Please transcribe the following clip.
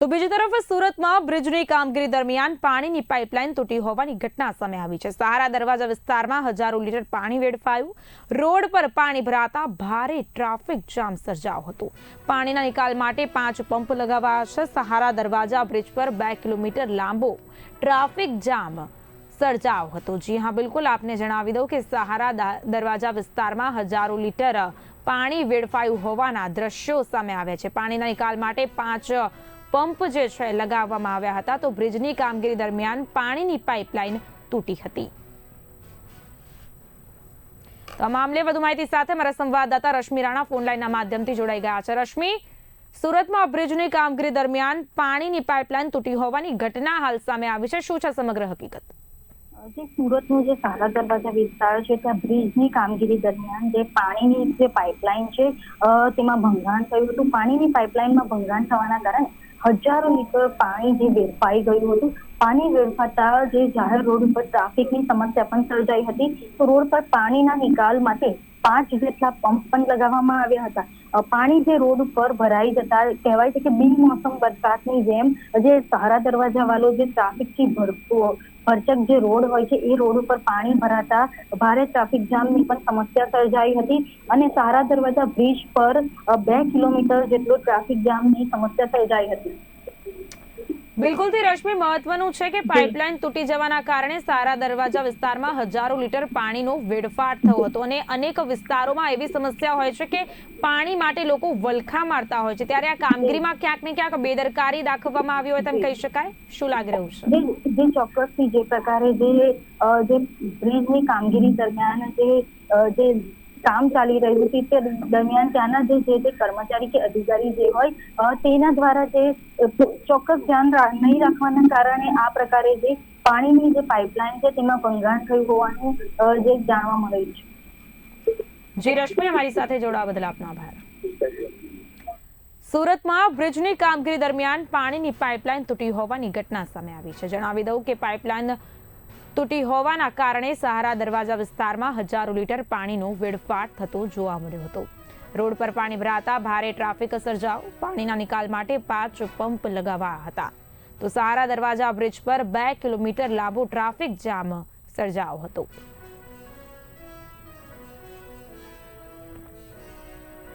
તો બીજી તરફ સુરતમાં બ્રિજની કામગીરી દરમિયાન પાણીની પાઇપલાઇન તૂટી હોવાની ઘટના સામે આવી છે. સહારા દરવાજા વિસ્તારમાં હજારો લીટર પાણી વેડફાયું. રોડ પર પાણી ભરાતા ભારે ટ્રાફિક જામ સર્જાયો હતો. પાણીના નિકાલ માટે પાંચ પંપ લગાવાયા છે. સહારા દરવાજા બ્રિજ પર બે કિલોમીટર લાંબો ટ્રાફિક જામ સર્જાવ હતો. જી હા, બિલકુલ આપને જણાવી દઉં કે સહારા દરવાજા વિસ્તારમાં હજારો લીટર પાણી વેડફાયું હોવાના દ્રશ્યો સામે આવ્યા છે. પાણીના નિકાલ માટે પાંચ પંપ જે છે લગાવવામાં આવ્યા હતા તો બ્રિજની કામગીરી દરમિયાન પાણીની પાઇપલાઇન તૂટી હતી. તો આ મામલે વધુ માહિતી સાથે મારા સંવાદદાતા રશ્મિ રાણા ફોન લાઈનના માધ્યમથી જોડાઈ ગયા છે. રશ્મિ, સુરતમાં બ્રિજની કામગીરી દરમિયાન પાણીની પાઇપલાઇન તૂટી હોવાની ઘટના હાલ સામે આવી છે. શું છે સમગ્ર હકીકત? જે સુરતનો જે સારા દરવાજા વિસ્તાર છે, ત્યાં બ્રિજની કામગીરી દરમિયાન જે પાણીની જે પાઇપલાઇન છે તેમાં ભંગાણ થયું હતું. પાણીની પાઇપલાઇનમાં ભંગાણ થવાના કારણે હજારો લીટર પાણી જે વેરફાઈ ગયું હતું, પાણી વેરફાતા જે જાહેર રોડ ઉપર ટ્રાફિકની સમસ્યા પણ સર્જાઈ હતી. તો રોડ પર પાણીના નિકાલ માટે પાંચ જેટલા પંપ પણ લગાવવામાં આવ્યા હતા. પાણી જે રોડ ઉપર ભરાઈ જતા કહેવાય છે કે બિનમોસમ વરસાદની જેમ જે સહારા દરવાજા વાળો જે ટ્રાફિકથી ભરપૂર ભરચક જે રોડ હોય છે, એ રોડ ઉપર પાણી ભરાતા ભારે ટ્રાફિક જામની પણ સમસ્યા સર્જાઈ હતી અને સહારા દરવાજા બ્રિજ પર બે કિલોમીટર જેટલો ટ્રાફિક જામની સમસ્યા સર્જાઈ હતી. બિલકુલથી રશ્મિ મહત્વનું છે કે પાઇપલાઇન તૂટી જવાના કારણે સારા દરવાજા વિસ્તારમાં હજારો લીટર પાણીનો વેડફાટ થયો હતો અને અનેક વિસ્તારોમાં એવી સમસ્યા હોય છે કે પાણી માટે લોકો વલખા મારતા હોય છે. ત્યારે આ કામગીરીમાં ક્યાંક ને ક્યાંક બેદરકારી દાખવવામાં આવી હોય તેમ કહી શકાય. શું લાગી રહ્યું છે? જે જે ચોક્કસથી જે પ્રકારે જે જે બ્રિજની કામગીરી દરમિયાન જે જે કામ ચાલી રહ્યું છે તે દરમિયાન ત્યાંના જે જે તે કર્મચારી કે અધિકારી જે હોય તેના દ્વારા જે ચોક્કસ ધ્યાન નહીં રાખવાના કારણે આ પ્રકારે જે પાણીની જે પાઇપલાઇન છે તેમાં ભંગાણ થયું હોવાનું જે જાણવા મળ્યું છે. જી, રશ્મિ, અમારી સાથે જોડાવા બદલ આપનો આભાર. સુરતમાં બ્રિજની કામગીરી દરમિયાન પાણીની પાઇપલાઇન તૂટી હોવાની ઘટના સામે આવી છે. જણાવી દઉં કે પાઇપલાઇન તૂટી હોવાના કારણે સહારા દરવાજા વિસ્તારમાં હજારો લીટર પાણીનો વેડફાટ થતો જોવા મળ્યો હતો. રોડ પર પાણી ભરાતા ભારે ટ્રાફિક સર્જાવ પાણીના નિકાલ માટે પાંચ પંપ લગાવાયા હતા. તો સહારા દરવાજા બ્રિજ પર બે કિલોમીટર લાંબો ટ્રાફિક જામ સર્જાયો હતો.